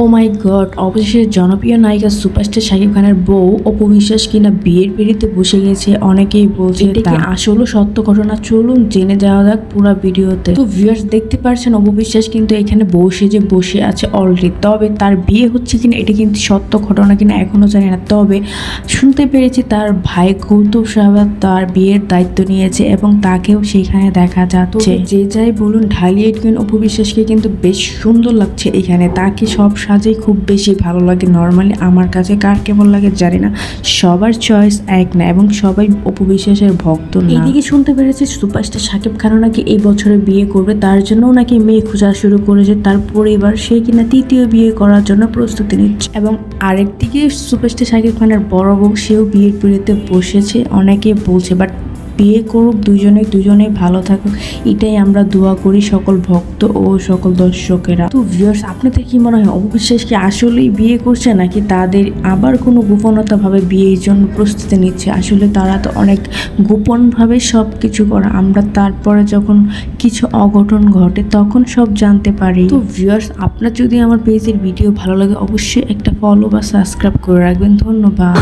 ও মাই god অবশেষে জনপ্রিয় নায়িকা সুপারস্টার শাকিব খানের বউ অপবিশ্বাস কিনা বিয়ের পিড়িতে বসে গেছে অনেকেই বলছে এটা আসলে সত্য ঘটনা? চলুন জেনে যাওয়া যাক পুরো ভিডিওতে। তো ভিউয়ার্স দেখতে পারছেন অপবিশ্বাস কিন্তু এখানে বসে যে বসে আছে অলরেডি তবে তার বিয়ে হচ্ছে কিনা এটা কিন্তু সত্য ঘটনা কিনা এখনও জানি না। তবে শুনতে পেরেছি তার ভাই কৌতুব সাহেব তার বিয়ের দায়িত্ব নিয়েছে এবং তাকেও সেখানে দেখা যাচ্ছে। যে যাই বলুন ঢালিয়ে কুইন অপবিশ্বাসকে কিন্তু বেশ সুন্দর লাগছে এখানে। তাকে সব সাজেই খুব বেশি ভালো লাগে নর্মালি আমার কাছে কার কেমন লাগে জানি না। সবার চয়েস এক না এবং সবাই অপবিশ্বাসের ভক্ত না। এদিকে শুনতে পেরেছি সুপারস্টার শাকিব খানও নাকি এই বছরে বিয়ে করবে তার জন্যও নাকি মেয়ে খোঁজা শুরু করেছে তার পরিবার সে কিনা তৃতীয় বিয়ে করার জন্য প্রস্তুতি নিচ্ছে। এবং আরেকদিকে সুপারস্টার শাকিব খানের বড় বউ সেও বিয়ের পিড়িতে বসেছে অনেকে বলছে বাট বিয়ে করুক, দুজনে দুজনে ভালো থাকুক, এটাই আমরা দোয়া করি সকল ভক্ত ও সকল দর্শকেরা। তো ভিউয়ার্স আপনাদের কি মনে হয় অবিশ্বাস কি আসলেই বিয়ে করছে নাকি তাদের আবার কোনো গোপনতাভাবে বিয়ের জন্য প্রস্তুতি নিচ্ছে? আসলে তারা তো অনেক গোপনভাবে সব কিছু করে। আমরা তারপরে যখন কিছু অঘটন ঘটে, তখন সব জানতে পারি। তো ভিউয়ার্স আপনার যদি আমার পেজের ভিডিও ভালো লাগে, অবশ্যই একটা ফলো বা সাবস্ক্রাইব করে রাখবেন। ধন্যবাদ।